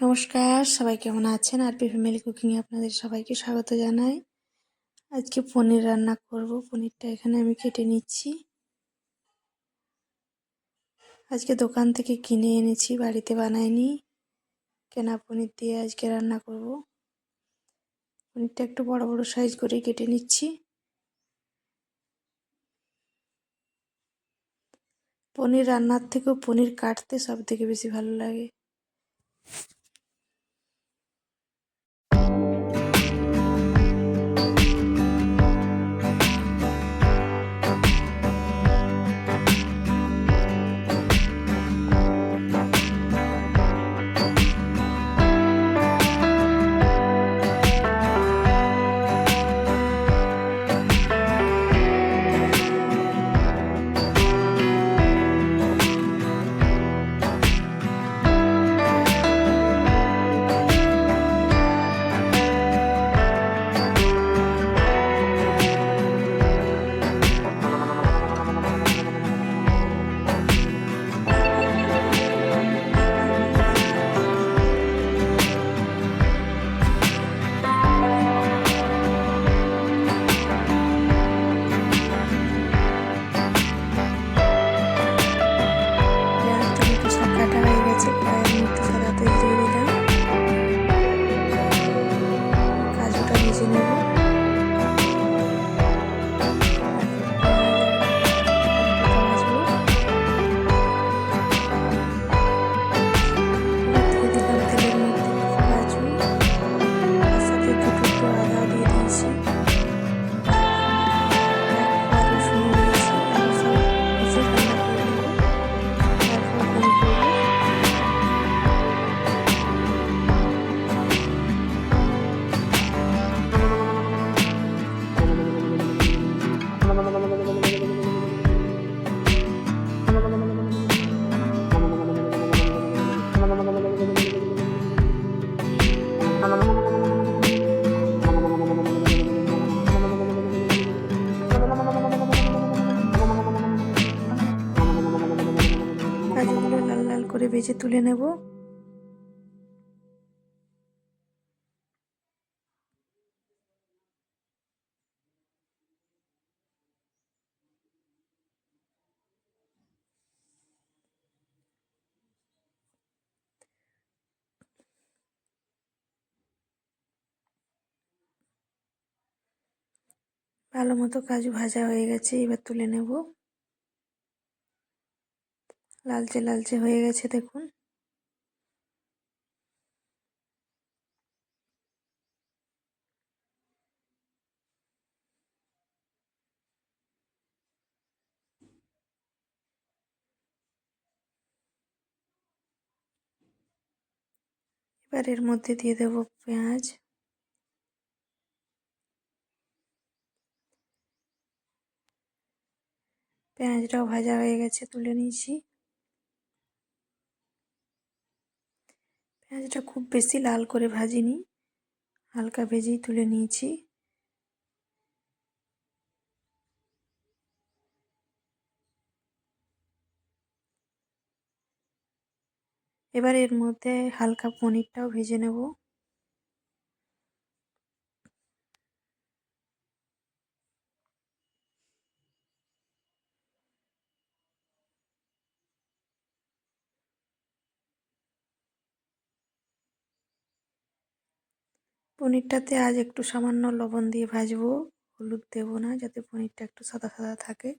নমস্কার, সবাই কেমন আছেন? আর পি ফ্যামিলি কুকিংয়ে আপনাদের সবাইকে স্বাগত জানাই। আজকে পনির রান্না করব। পনিরটা এখানে আমি কেটে নিচ্ছি। আজকে দোকান থেকে কিনে এনেছি, বাড়িতে বানাইনি। কেনা পনির দিয়ে আজকে রান্না করব। পনিরটা একটু বড় বড় সাইজ করে কেটে নিচ্ছি। পনির রান্নার থেকেও পনির কাটতে সব থেকে বেশি ভালো লাগে। করে ভেজে তুলে নেব। ভালো মতো কাজু ভাজা হয়ে গেছে এবার তুলে নেব। লালচে লালচে হয়ে গেছে দেখুন। এবার এর মধ্যে দিয়ে দেব পেঁয়াজ। পেঁয়াজটাও ভাজা হয়ে গেছে তুলে নিয়েছি। পেঁয়াজটা খুব বেশি লাল করে ভাজিনি। হালকা ভেজেই তুলে নিয়েছি। এবার এর মধ্যে হালকা পনিরটাও ভেজে নেব। পনিরটাতে আজ একটু সামান্য লবণ দিয়ে ভাজবো। হলুদ দেবো না, যাতে পনিরটা একটু সাদা সাদা থাকে।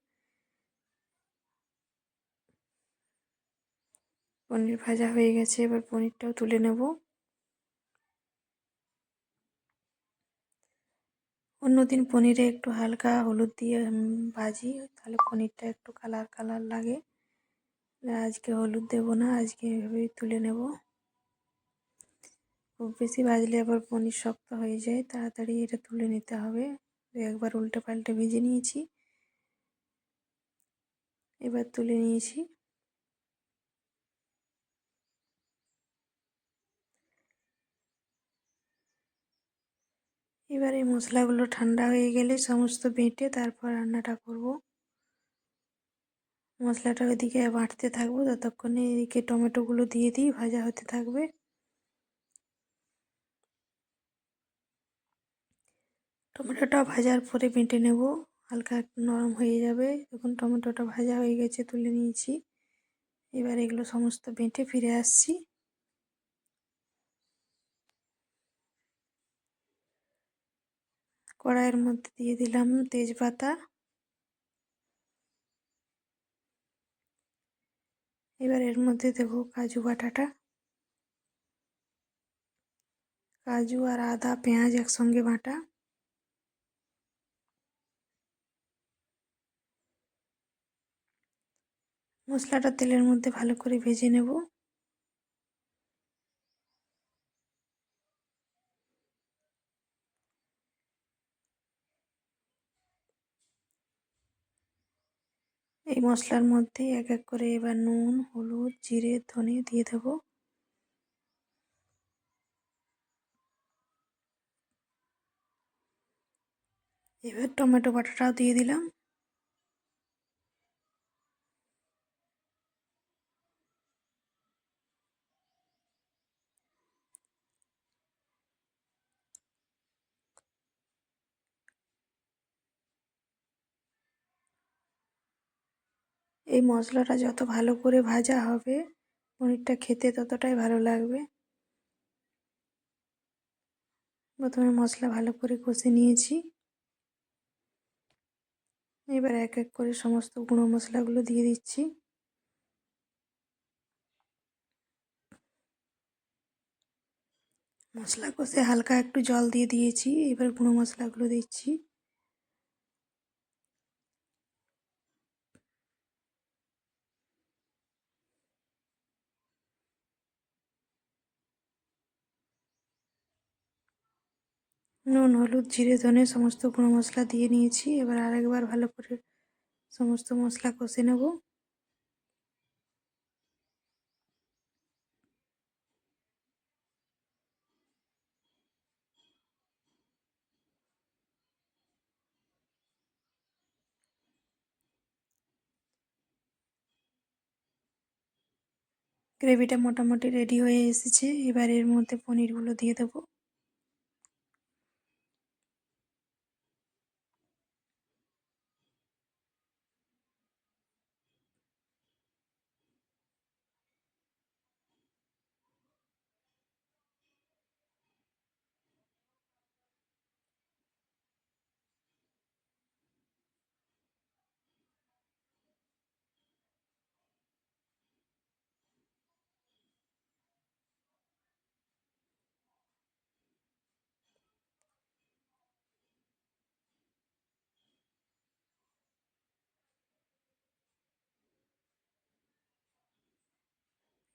পনির ভাজা হয়ে গেছে, এবার পনিরটাও তুলে নেব। অন্যদিন পনিরে একটু হালকা হলুদ দিয়ে ভাজি, তাহলে পনিরটা একটু কালার কালার লাগে। আজকে হলুদ দেবো না, আজকে এভাবেই তুলে নেব। খুব বেশি ভাজলে আবার পনির শক্ত হয়ে যায়, তাড়াতাড়ি এটা তুলে নিতে হবে। একবার উল্টে পাল্টে ভেজে নিয়েছি। এবার তুলে নিয়েছি। এবার এই মশলাগুলো ঠান্ডা হয়ে গেলে সমস্ত বেটে তারপর রান্নাটা করব। মশলাটা ওইদিকে বাটতে থাকব, ততক্ষণে এদিকে টমেটোগুলো দিয়ে দিই, ভাজা হতে থাকবে। টমেটোটা ভাজার পরে বেটে নেব। হালকা একটু নরম হয়ে যাবে। তখন টমেটোটা ভাজা হয়ে গেছে তুলে নিয়েছি। এবার এগুলো সমস্ত বেটে ফিরে আসছি। কড়াইয়ের মধ্যে দিয়ে দিলাম তেজপাতা। এবার এর মধ্যে দেব কাজু বাটাটা। কাজু আর আদা, পেঁয়াজ একসঙ্গে বাটা। মশলাটা তেলের মধ্যে ভালো করে ভেজে নেব। এই মশলার মধ্যে এক এক করে এবার নুন, হলুদ, জিরে, ধনে দিয়ে দেব। এবার টমেটো বাটাটাও দিয়ে দিলাম। এই মশলাটা যত ভালো করে ভাজা হবে, পনিরটা খেতে ততটাই ভালো লাগবে। প্রথমে মশলা ভালো করে কষে নিয়েছি। এবার এক এক করে সমস্ত গুঁড়ো মশলাগুলো দিয়ে দিচ্ছি। মশলা কষে হালকা একটু জল দিয়ে দিয়েছি, এবার গুঁড়ো মশলাগুলো দিচ্ছি। নুন, হলুদ, জিরে, ধনে সমস্ত গুঁড়ো মশলা দিয়ে নিয়েছি। এবার আরেকবার ভালো করে সমস্ত মশলা কষে নেব। গ্রেভিটা মোটামুটি রেডি হয়ে এসেছে। এবার এর মধ্যে পনিরগুলো দিয়ে দেবো।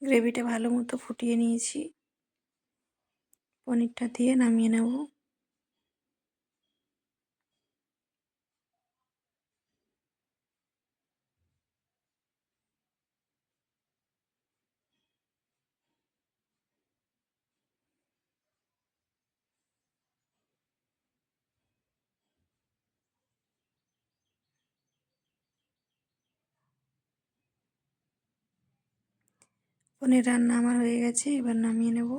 গ্রেভিটা ভালো মতো ফুটিয়ে নিয়েছি। পনিরটা দিয়ে নামিয়ে নেব। পনির রান্না আমার হয়ে গেছে, এবার নামিয়ে নেব।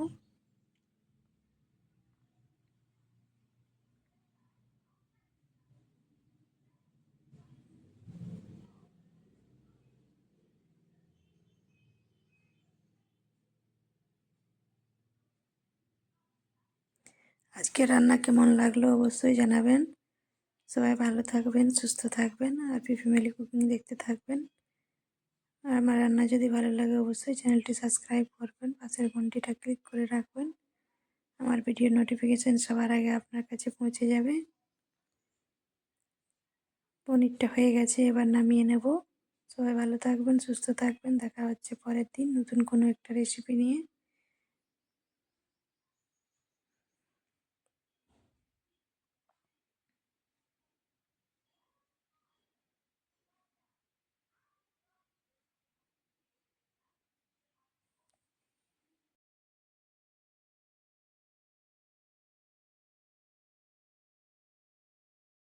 আজকে রান্না কেমন লাগল অবশ্যই জানাবেন। সবাই ভালো থাকবেন, সুস্থ থাকবেন, আর ফ্যামিলি কুকিং দেখতে থাকবেন। আর আমার রান্না যদি ভালো লাগে অবশ্যই চ্যানেলটি সাবস্ক্রাইব করবেন, পাশের ঘন্টিটা ক্লিক করে রাখবেন। আমার ভিডিও নোটিফিকেশান সবার আগে আপনার কাছে পৌঁছে যাবে। পনিরটা হয়ে গেছে, এবার নামিয়ে নেব। সবাই ভালো থাকবেন, সুস্থ থাকবেন। দেখা হচ্ছে পরের দিন নতুন কোনো একটা রেসিপি নিয়ে।